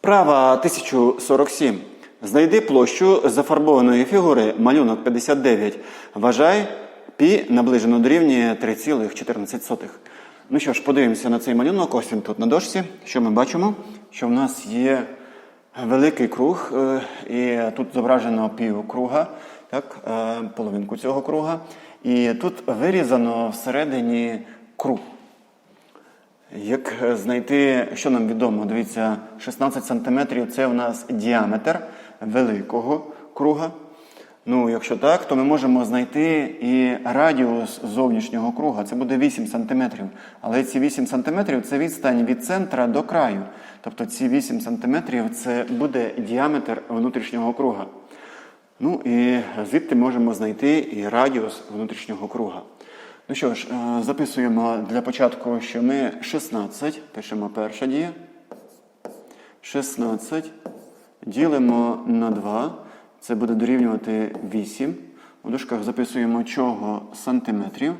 Вправа 1047. Знайди площу зафарбованої фігури малюнок 59. Вважай пі наближено дорівнює 3,14. Ну що ж, подивимося на цей малюнок. Ось він тут на дошці. Що ми бачимо? Що в нас є великий круг, е, і тут зображено пів круга, так, е, половинку цього круга. І тут вирізано всередині круг. Як е, знайти, що нам відомо? Дивіться, 16 см це у нас діаметр великого круга. Ну, якщо так, то ми можемо знайти і радіус зовнішнього круга. Це буде 8 см. Але ці 8 см це відстань від центра до краю. Тобто ці 8 см це буде діаметр внутрішнього круга. Ну і звідти можемо знайти і радіус внутрішнього круга. Ну що ж, е, записуємо для початку, що ми 16, пишемо перша дія. 16 ділимо на 2. Це буде дорівнювати 8. У дужках записуємо чого сантиметрів.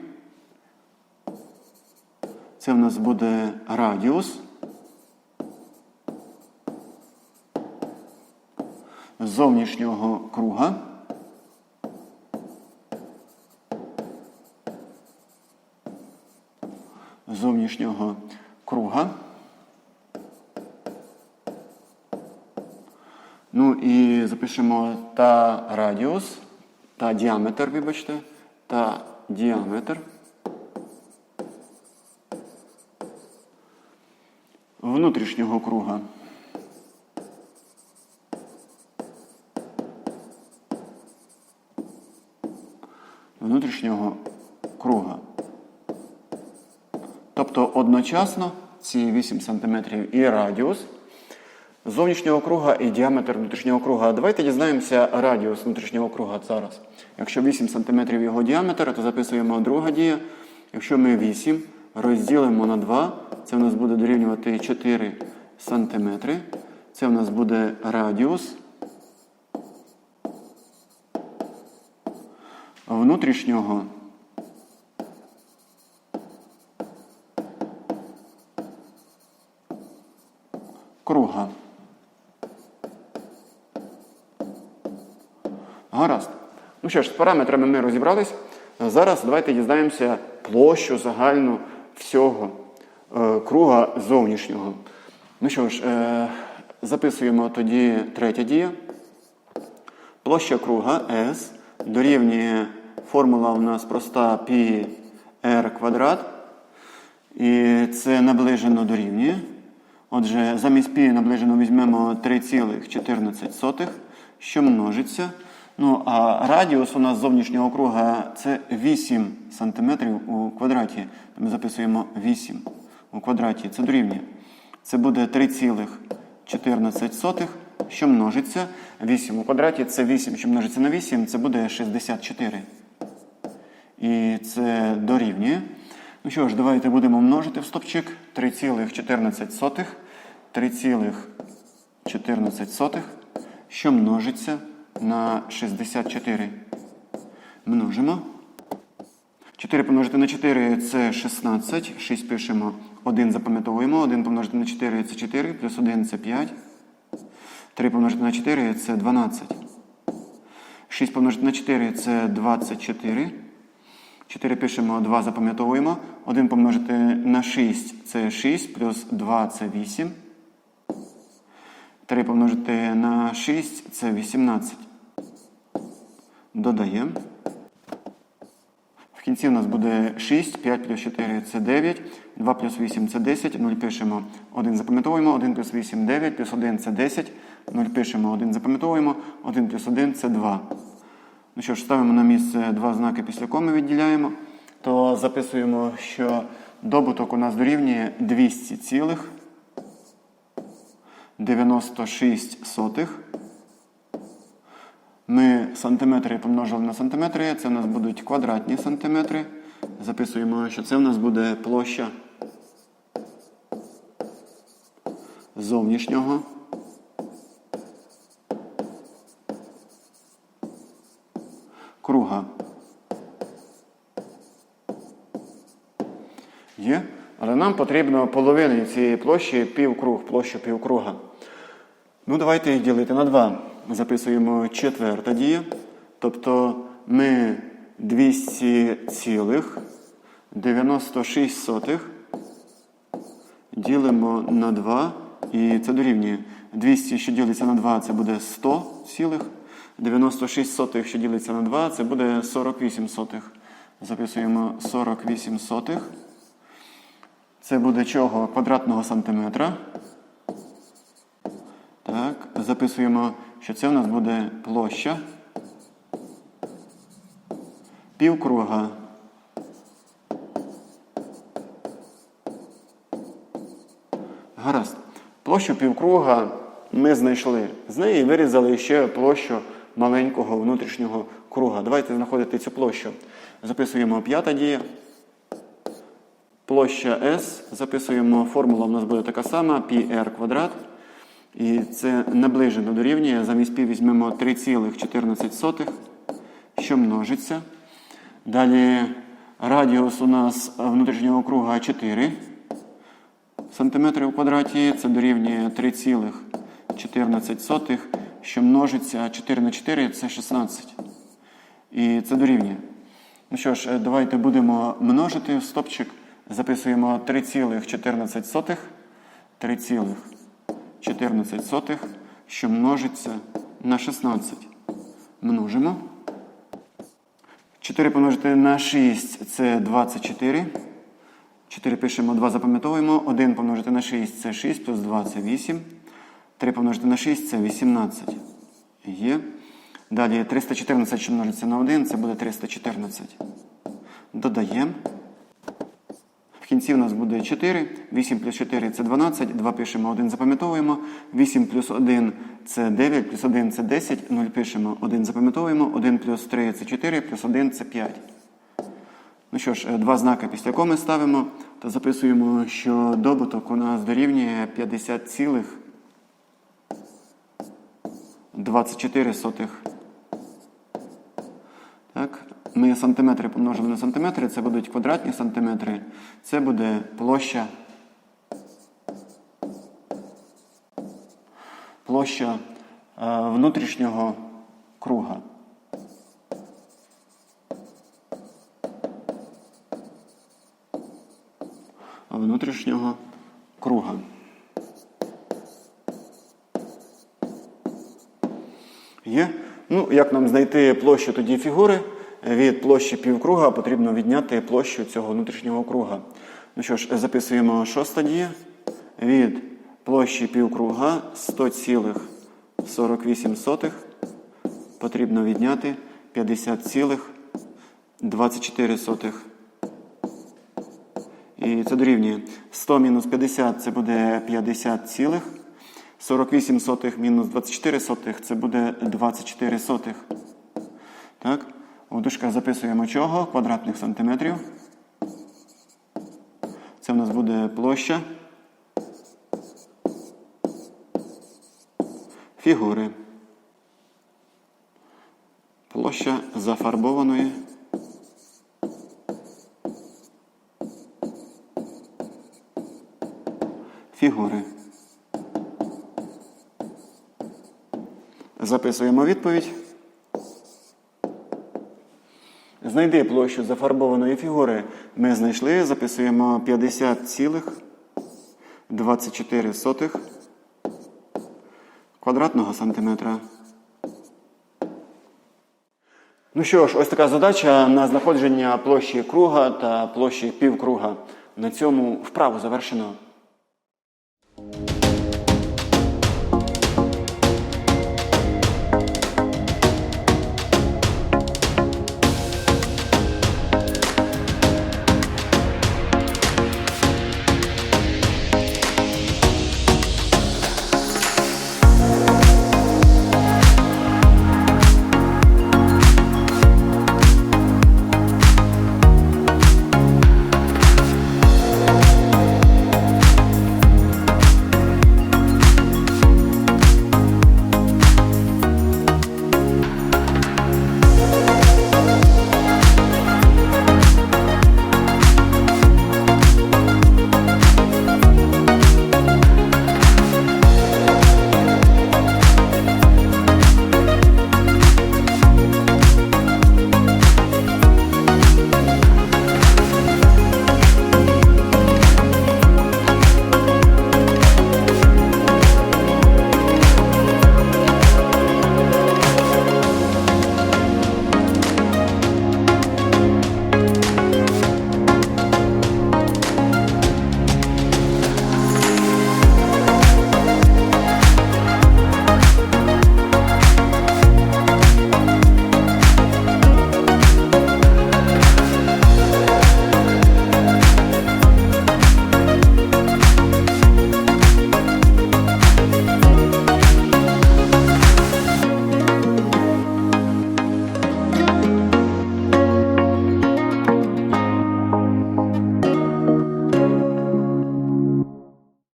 Це в нас буде радіус. Зовнішнього круга. Зовнішнього круга. Ну і запишемо та радіус, та діаметр, вибачте, та діаметр. Внутрішнього круга. Внутрішнього круга. Одночасно ці 8 см і радіус зовнішнього круга і діаметр внутрішнього круга. Давайте дізнаємося радіус внутрішнього круга зараз. Якщо 8 см його діаметр, то записуємо друга дія. Якщо ми 8 розділимо на 2, це в нас буде дорівнювати 4 см. Це в нас буде радіус внутрішнього круга. Гаразд. Ну що ж, з параметрами ми розібрались. Зараз давайте дізнаємося площу загальну всього е, круга зовнішнього. Ну що ж, е, записуємо тоді третя дія. Площа круга S дорівнює формула у нас проста π r квадрат. І це наближено дорівнює. Отже, замість π наближено візьмемо 3,14, що множиться. Ну, а радіус у нас зовнішнього круга це 8 см у квадраті. Ми записуємо 8 у квадраті. Це дорівнює. Це буде 3,14, що множиться. 8 у квадраті це 8, що множиться на 8, це буде 64. І це дорівнює. Ну що ж, давайте будемо множити в стопчик 3,14. 3,14, що множиться на 64. Множимо. 4 помножити на 4 це 16. 6 пишемо. 1 запам'ятовуємо. 1 помножити на 4 це 4, плюс 1 це 5. 3 помножити на 4 це 12. 6 помножити на 4 це 24. 4 пишемо, 2 запам'ятовуємо. 1 помножити на 6 це 6, плюс 2 це 8. 3 помножити на 6 це 18. Додаємо. В кінці у нас буде 6, 5 плюс 4 це 9, 2 плюс 8 це 10, 0 пишемо, 1 запам'ятовуємо, 1 плюс 8 9, плюс 1 це 10, 0 пишемо, 1 запам'ятовуємо, 1 плюс 1 це 2. Ну що ж, ставимо на місце два знаки після коми відділяємо, то записуємо, що добуток у нас дорівнює 200 цілих 96 сотих. Ми сантиметри помножили на сантиметри, це у нас будуть квадратні сантиметри. Записуємо, що це у нас буде площа зовнішнього круга. Є? Але нам потрібно половину цієї площі півкруг, площу півкруга. Ну, давайте їх ділити на 2. Записуємо четверта дія. Тобто ми 200,96 ділимо на 2. І це дорівнює 200, що ділиться на 2, це буде 100 цілих. 96 сотих, що ділиться на 2, це буде 48 сотих. Записуємо 48 сотих. Це буде чого? Квадратного сантиметра. Так, записуємо, що це у нас буде площа півкруга. Гаразд. Площу півкруга ми знайшли. З неї вирізали ще площу маленького внутрішнього круга. Давайте знаходити цю площу. Записуємо п'ята дія. Площа S. Записуємо, формула у нас буде така сама, πr квадрат. І це наближено дорівнює. Замість пі візьмемо 3,14, що множиться. Далі радіус у нас внутрішнього круга 4 сантиметри в квадраті. Це дорівнює 3,14, що множиться 4 на 4 це 16. І це дорівнює. Ну що ж, давайте будемо множити стопчик. Записуємо 3,14. 3,14, що множиться на 16. Множимо. 4 помножити на 6 це 24. 4 пишемо, 2 запам'ятовуємо. 1 помножити на 6 це 6, плюс 2 це 8. 3 помножити на 6 це 18. Є. Далі 314, що множиться на 1, це буде 314. Додаємо. В кінці у нас буде 4. 8 плюс 4 це 12. 2 пишемо, 1 запам'ятовуємо. 8 плюс 1 це 9, плюс 1 це 10. 0 пишемо, 1 запам'ятовуємо. 1 плюс 3 це 4, плюс 1 це 5. Ну що ж, два знаки після коми ставимо та записуємо, що добуток у нас дорівнює 50 цілих 24 сотих. Так, ми сантиметри помножимо на сантиметри, це будуть квадратні сантиметри, це буде площа. Площа е, внутрішнього круга. Внутрішнього круга. Ну, як нам знайти площу тоді фігури? Від площі півкруга потрібно відняти площу цього внутрішнього круга. Ну що ж, записуємо шоста дія. Від площі півкруга 100,48 потрібно відняти 50,24. І це дорівнює 100 мінус 50 це буде 50 цілих. 48 сотих мінус 24 сотих це буде 24 сотих. Так? У дужках записуємо чого? Квадратних сантиметрів. Це в нас буде площа фігури. Площа зафарбованої. Фігури. Записуємо відповідь. Знайди площу зафарбованої фігури. Ми знайшли, записуємо 50,24 квадратного сантиметра. Ну що ж, ось така задача на знаходження площі круга та площі півкруга. На цьому вправу завершено.